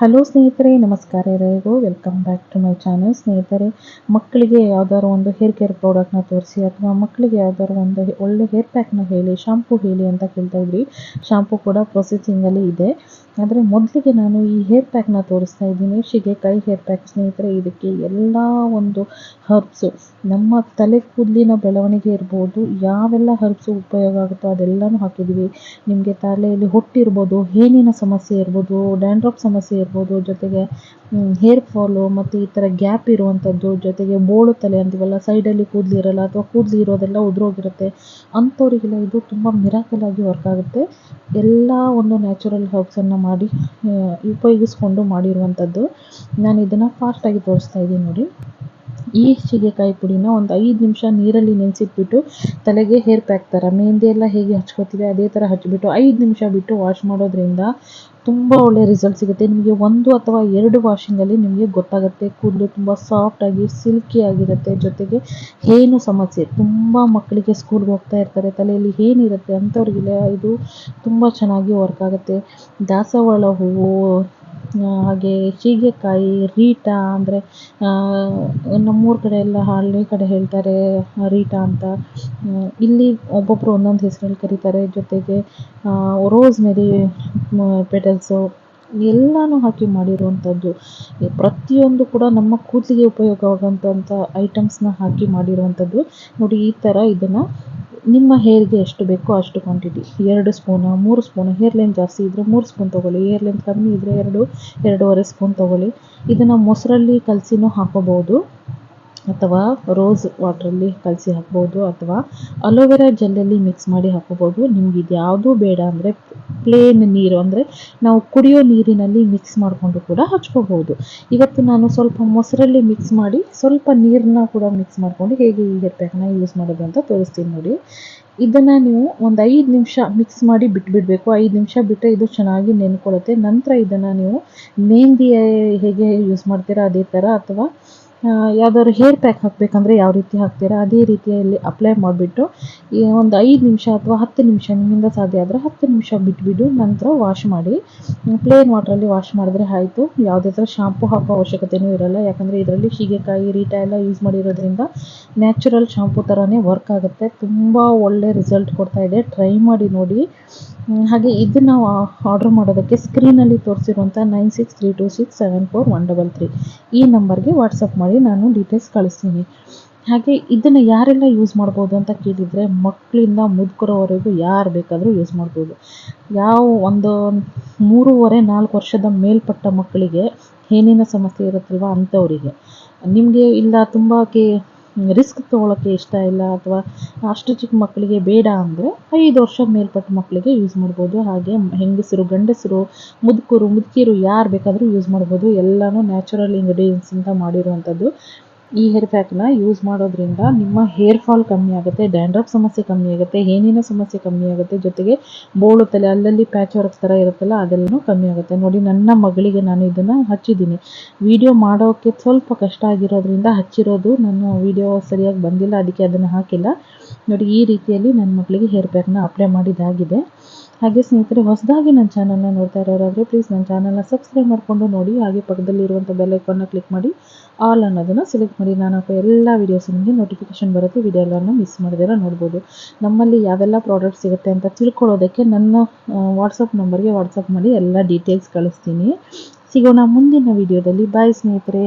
Hello ಸ್ನೇಹಿತರೆ, ನಮಸ್ಕಾರ ಎಲ್ಲರಿಗೂ. Welcome back to my channel ಸ್ನೇಹಿತರೆ, ಮಕ್ಕಳಿಗೆ ಯಾವ್ದಾದ್ರು ಒಂದು ಹೇರ್ ಕೇರ್ ಪ್ರಾಡಕ್ಟ್ನ ತೋರಿಸಿ ಅಥವಾ ಮಕ್ಕಳಿಗೆ ಯಾವ್ದಾದ್ರು ಒಂದು ಒಳ್ಳೆ ಹೇರ್ ಪ್ಯಾಕ್ನ ಹೇಳಿ ಶಾಂಪು ಹೇಳಿ ಅಂತ ಕೇಳ್ತಾ ಇದ್ರಿ. ಶಾಂಪು ಕೂಡ ಪ್ರೊಸೆಸಿಂಗಲ್ಲಿ ಇದೆ. ಆದರೆ ಮೊದಲಿಗೆ ನಾನು ಈ ಹೇರ್ ಪ್ಯಾಕ್ನ ತೋರಿಸ್ತಾ ಇದ್ದೀನಿ. ಕೈ ಹೇರ್ ಪ್ಯಾಕ್ ಸ್ನೇಹಿತರೆ, ಇದಕ್ಕೆ ಎಲ್ಲ ಒಂದು ಹರ್ಬ್ಸು ನಮ್ಮ ತಲೆ ಕೂದಲಿನ ಬೆಳವಣಿಗೆ ಇರ್ಬೋದು, ಯಾವೆಲ್ಲ ಹರ್ಬ್ಸು ಉಪಯೋಗ ಆಗುತ್ತೋ ಅದೆಲ್ಲನೂ ಹಾಕಿದ್ದೀವಿ. ನಿಮಗೆ ತಲೆಯಲ್ಲಿ ಹೊಟ್ಟಿರ್ಬೋದು ಹೇನಿನ ಸಮಸ್ಯೆ ಇರ್ಬೋದು ಡ್ಯಾಂಡ್ರಫ್ ಸಮಸ್ಯೆ ಇರ್ಬೋದು, ಜೊತೆಗೆ ಹೇರ್ ಫಾಲು ಮತ್ತು ಈ ಥರ ಗ್ಯಾಪ್ ಇರುವಂಥದ್ದು ಜೊತೆಗೆ ಬೋಳು ತಲೆ ಅಂತೀವಲ್ಲ ಸೈಡಲ್ಲಿ ಕೂದಲು ಇರಲ್ಲ ಅಥವಾ ಕೂದಲು ಇರೋದೆಲ್ಲ ಉದುರೋಗಿರುತ್ತೆ. ಅಂಥವರಿಗೆಲ್ಲ ಇದು ತುಂಬ ಮಿರಾಕಲ್ ಆಗಿ ವರ್ಕ್ ಆಗುತ್ತೆ. ಎಲ್ಲ ಒಂದು ನ್ಯಾಚುರಲ್ ಹರ್ಬ್ಸನ್ನು ಮಾಡಿ ಉಪಯೋಗಿಸ್ಕೊಂಡು ಮಾಡಿರುವಂಥದ್ದು ನಾನು ಇದನ್ನು ಫಾಸ್ಟಾಗಿ ತೋರಿಸ್ತಾ ಇದ್ದೀನಿ ನೋಡಿ. ಈ ಸೀಗೆಕಾಯಿ ಪುಡಿನ ಒಂದು ಐದು ನಿಮಿಷ ನೀರಲ್ಲಿ ನೆನೆಸಿಟ್ಬಿಟ್ಟು ತಲೆಗೆ ಹೇರ್ ಪ್ಯಾಕ್ ಥರ ಮೆಹಂದಿ ಎಲ್ಲ ಹೇಗೆ ಹಚ್ಕೋತೀವಿ ಅದೇ ಥರ ಹಚ್ಚಿಬಿಟ್ಟು ಐದು ನಿಮಿಷ ಬಿಟ್ಟು ವಾಶ್ ಮಾಡೋದ್ರಿಂದ ತುಂಬ ಒಳ್ಳೆ ರಿಸಲ್ಟ್ ಸಿಗುತ್ತೆ. ನಿಮಗೆ ಒಂದು ಅಥವಾ ಎರಡು ವಾಷಿಂಗಲ್ಲಿ ನಿಮಗೆ ಗೊತ್ತಾಗುತ್ತೆ. ಕೂದಲು ತುಂಬ ಸಾಫ್ಟಾಗಿ ಸಿಲ್ಕಿ ಆಗಿರುತ್ತೆ. ಜೊತೆಗೆ ಏನು ಸಮಸ್ಯೆ. ತುಂಬ ಮಕ್ಕಳಿಗೆ ಸ್ಕೂಲ್ಗೆ ಹೋಗ್ತಾ ಇರ್ತಾರೆ. ತಲೆಯಲ್ಲಿ ಏನಿರುತ್ತೆ ಅಂಥವ್ರಿಗೆಲ್ಲ ಇದು ತುಂಬ ಚೆನ್ನಾಗಿ ವರ್ಕ್ ಆಗುತ್ತೆ. ದಾಸವಾಳ ಹೂವು ಹಾಗೆ ಸೀಗೆಕಾಯಿ, ರೀಟಾ ಅಂದರೆ ನಮ್ಮೂರ ಕಡೆ ಎಲ್ಲ ಹಳ್ಳಿ ಕಡೆ ಹೇಳ್ತಾರೆ ರೀಟಾ ಅಂತ. ಇಲ್ಲಿ ಒಬ್ಬೊಬ್ಬರು ಒಂದೊಂದು ಹೆಸರಲ್ಲಿ ಕರೀತಾರೆ. ಜೊತೆಗೆ ರೋಸ್ ಮೆರಿ ಪೆಟಲ್ಸು, ಎಲ್ಲನೂ ಹಾಕಿ ಮಾಡಿರುವಂಥದ್ದು. ಪ್ರತಿಯೊಂದು ಕೂಡ ನಮ್ಮ ಕೂದಲಿಗೆ ಉಪಯೋಗವಾಗುವಂಥ ಐಟಮ್ಸ್ನ ಹಾಕಿ ಮಾಡಿರುವಂಥದ್ದು. ನೋಡಿ, ಈ ಥರ ಇದನ್ನು ನಿಮ್ಮ ಹೇರ್ಗೆ ಎಷ್ಟು ಬೇಕೋ ಅಷ್ಟು ಕ್ವಾಂಟಿಟಿ ಎರಡು ಸ್ಪೂನ್ ಮೂರು ಸ್ಪೂನು ಹೇರ್ ಲೆಂತ್ ಜಾಸ್ತಿ ಇದ್ದರೆ ಮೂರು ಸ್ಪೂನ್ ತೊಗೊಳ್ಳಿ. ಹೇರ್ ಲೆಂತ್ ಕಮ್ಮಿ ಇದ್ದರೆ ಎರಡು, ಎರಡೂವರೆ ಸ್ಪೂನ್ ತೊಗೊಳ್ಳಿ. ಇದನ್ನು ಮೊಸರಲ್ಲಿ ಕಲಸಿನೂ ಹಾಕೋಬೋದು ಅಥವಾ ರೋಸ್ ವಾಟ್ರಲ್ಲಿ ಕಲಸಿ ಹಾಕ್ಬೋದು ಅಥವಾ ಅಲೋವೆರಾ ಜೆಲ್ಲಲ್ಲಿ ಮಿಕ್ಸ್ ಮಾಡಿ ಹಾಕೋಬೋದು. ನಿಮ್ಗೆ ಇದು ಯಾವುದೂ ಬೇಡ ಅಂದರೆ ಪ್ಲೇನ್ ನೀರು ಅಂದರೆ ನಾವು ಕುಡಿಯೋ ನೀರಿನಲ್ಲಿ ಮಿಕ್ಸ್ ಮಾಡಿಕೊಂಡು ಕೂಡ ಹಚ್ಕೋಬೋದು ಇವತ್ತು ನಾನು ಸ್ವಲ್ಪ ಮೊಸರಲ್ಲಿ ಮಿಕ್ಸ್ ಮಾಡಿ ಸ್ವಲ್ಪ ನೀರನ್ನ ಕೂಡ ಮಿಕ್ಸ್ ಮಾಡಿಕೊಂಡು ಹೇಗೆ ಈ ಹೇರ್ ಪ್ಯಾಕ್ನ ಯೂಸ್ ಮಾಡೋದು ಅಂತ ತೋರಿಸ್ತೀನಿ ನೋಡಿ. ಇದನ್ನು ನೀವು ಒಂದು ಐದು ನಿಮಿಷ ಮಿಕ್ಸ್ ಮಾಡಿ ಬಿಟ್ಬಿಡಬೇಕು. ಐದು ನಿಮಿಷ ಬಿಟ್ಟರೆ ಇದು ಚೆನ್ನಾಗಿ ನೆನ್ಕೊಳ್ಳುತ್ತೆ ನಂತರ ಇದನ್ನು ನೀವು ಮೆಹಂದಿ ಹೇಗೆ ಯೂಸ್ ಮಾಡ್ತೀರಾ ಅದೇ ಥರ ಅಥವಾ ಯಾವ್ದಾದ್ರು ಹೇರ್ ಪ್ಯಾಕ್ ಹಾಕಬೇಕಂದ್ರೆ ಯಾವ ರೀತಿ ಹಾಕ್ತೀರಾ ಅದೇ ರೀತಿಯಲ್ಲಿ ಅಪ್ಲೈ ಮಾಡಿಬಿಟ್ಟು ಒಂದು ಐದು ನಿಮಿಷ ಅಥವಾ ಹತ್ತು ನಿಮಿಷ ನಿಮ್ಮಿಂದ ಸಾಧ್ಯ ಆದರೆ ಹತ್ತು ನಿಮಿಷ ಬಿಟ್ಬಿಟ್ಟು ನಂತರ ವಾಶ್ ಮಾಡಿ. ಪ್ಲೇನ್ ವಾಟ್ರಲ್ಲಿ ವಾಶ್ ಮಾಡಿದ್ರೆ ಆಯಿತು. ಯಾವುದೇ ಥರ ಶಾಂಪು ಹಾಕೋ ಅವಶ್ಯಕತೆಯೂ ಇರಲ್ಲ. ಯಾಕಂದರೆ ಇದರಲ್ಲಿ ಸೀಗೆಕಾಯಿ ರೀಟಾ ಎಲ್ಲ ಯೂಸ್ ಮಾಡಿರೋದ್ರಿಂದ ನ್ಯಾಚುರಲ್ ಶಾಂಪು ಥರನೇ ವರ್ಕ್ ಆಗುತ್ತೆ. ತುಂಬ ಒಳ್ಳೆ ರಿಸಲ್ಟ್ ಕೊಡ್ತಾ ಇದೆ. ಟ್ರೈ ಮಾಡಿ ನೋಡಿ. ಹಾಗೆ ಇದನ್ನು ಆರ್ಡ್ರ್ ಮಾಡೋದಕ್ಕೆ ಸ್ಕ್ರೀನಲ್ಲಿ ತೋರಿಸಿರುವಂಥ nine six three two six seven four one double three ಈ ನಂಬರ್ಗೆ ವಾಟ್ಸಪ್ ಮಾಡಿ ನಾನು ಡೀಟೇಲ್ಸ್ ಕಳಿಸ್ತೀನಿ. ಹಾಗೆ ಇದನ್ನು ಯಾರೆಲ್ಲ ಯೂಸ್ ಮಾಡ್ಬೋದು ಅಂತ ಕೇಳಿದರೆ ಮಕ್ಕಳಿಂದ ಮುದುಕರವರೆಗೂ ಯಾರು ಬೇಕಾದರೂ ಯೂಸ್ ಮಾಡ್ಬೋದು. ಯಾವ ಒಂದು ಮೂರುವರೆ ನಾಲ್ಕು ವರ್ಷದ ಮೇಲ್ಪಟ್ಟ ಮಕ್ಕಳಿಗೆ ಏನೇನು ಸಮಸ್ಯೆ ಇರುತ್ತಲ್ವ ಅಂಥವರಿಗೆ. ನಿಮಗೆ ಇಲ್ಲ ತುಂಬ ಕೆ ರಿಸ್ಕ್ ತೊಗೊಳಕ್ಕೆ ಇಷ್ಟ ಇಲ್ಲ ಅಥವಾ ಅಷ್ಟು ಚಿಕ್ಕ ಮಕ್ಕಳಿಗೆ ಬೇಡ ಅಂದರೆ ಐದು ವರ್ಷ ಮೇಲ್ಪಟ್ಟ ಮಕ್ಕಳಿಗೆ ಯೂಸ್ ಮಾಡ್ಬೋದು. ಹಾಗೆ ಹೆಂಗಸರು, ಗಂಡಸರು, ಮುದುಕರು, ಮುದುಕಿಯರು ಯಾರು ಬೇಕಾದರೂ ಯೂಸ್ ಮಾಡ್ಬೋದು. ಎಲ್ಲನೂ ನ್ಯಾಚುರಲ್ ಇಂಗ್ರೀಡಿಯೆಂಟ್ಸಿಂದ ಮಾಡಿರುವಂಥದ್ದು ಈ ಹೇರ್ ಪ್ಯಾಕ್ನ ಯೂಸ್ ಮಾಡೋದ್ರಿಂದ ನಿಮ್ಮ ಹೇರ್ ಫಾಲ್ ಕಮ್ಮಿ ಆಗುತ್ತೆ ಡ್ಯಾಂಡ್ರಫ್ ಸಮಸ್ಯೆ ಕಮ್ಮಿ ಆಗುತ್ತೆ, ಏನೇನೋ ಸಮಸ್ಯೆ ಕಮ್ಮಿ ಆಗುತ್ತೆ. ಜೊತೆಗೆ ಬೋಳು ತಲೆ, ಅಲ್ಲಲ್ಲಿ ಪ್ಯಾಚ್ ವರ್ಕ್ ಥರ ಇರುತ್ತಲ್ಲ ಅದೆಲ್ಲೂ ಕಮ್ಮಿ ಆಗುತ್ತೆ. ನೋಡಿ, ನನ್ನ ಮಗಳಿಗೆ ನಾನು ಇದನ್ನು ಹಚ್ಚಿದ್ದೀನಿ. ವಿಡಿಯೋ ಮಾಡೋಕ್ಕೆ ಸ್ವಲ್ಪ ಕಷ್ಟ ಆಗಿರೋದ್ರಿಂದ ಹಚ್ಚಿರೋದು ನನ್ನ ವಿಡಿಯೋ ಸರಿಯಾಗಿ ಬಂದಿಲ್ಲ, ಅದಕ್ಕೆ ಅದನ್ನು ಹಾಕಿಲ್ಲ. ನೋಡಿ, ಈ ರೀತಿಯಲ್ಲಿ ನನ್ನ ಮಗಳಿಗೆ ಹೇರ್ ಪ್ಯಾಕ್ನ ಅಪ್ಲೈ ಮಾಡಿದ್ದಾಗಿದೆ. ಹಾಗೆ ಸ್ನೇಹಿತರೆ, ಹೊಸದಾಗಿ ನನ್ನ ಚಾನಲ್ನ ನೋಡ್ತಾ ಇರೋರಾದರೆ ಪ್ಲೀಸ್ ನನ್ನ ಚಾನಲ್ನ ಸಬ್ಸ್ಕ್ರೈಬ್ ಮಾಡಿಕೊಂಡು ನೋಡಿ, ಹಾಗೆ ಪಕ್ಕದಲ್ಲಿರುವಂಥ ಬೆಲ್ಲೈಕನ್ನ ಕ್ಲಿಕ್ ಮಾಡಿ. ಆಲ್ ಅನ್ನೋದನ್ನು ಸೆಲೆಕ್ಟ್ ಮಾಡಿ. ನಾನು ಎಲ್ಲ ವೀಡಿಯೋಸ್ ನಿಮಗೆ ನೋಟಿಫಿಕೇಶನ್ ಬರುತ್ತೆ. ವಿಡಿಯೋ ಎಲ್ಲವನ್ನು ಮಿಸ್ ಮಾಡಿದಿರ ನೋಡ್ಬೋದು. ನಮ್ಮಲ್ಲಿ ಯಾವೆಲ್ಲ ಪ್ರಾಡಕ್ಟ್ ಸಿಗುತ್ತೆ ಅಂತ ತಿಳ್ಕೊಳ್ಳೋದಕ್ಕೆ ನನ್ನ ವಾಟ್ಸಪ್ ನಂಬರ್ಗೆ ವಾಟ್ಸಪ್ ಮಾಡಿ ಎಲ್ಲ ಡೀಟೇಲ್ಸ್ ಕಳಿಸ್ತೀನಿ. ಸಿಗೋಣ ಮುಂದಿನ ವೀಡಿಯೋದಲ್ಲಿ ಬಾಯ್ ಸ್ನೇಹಿತರೆ.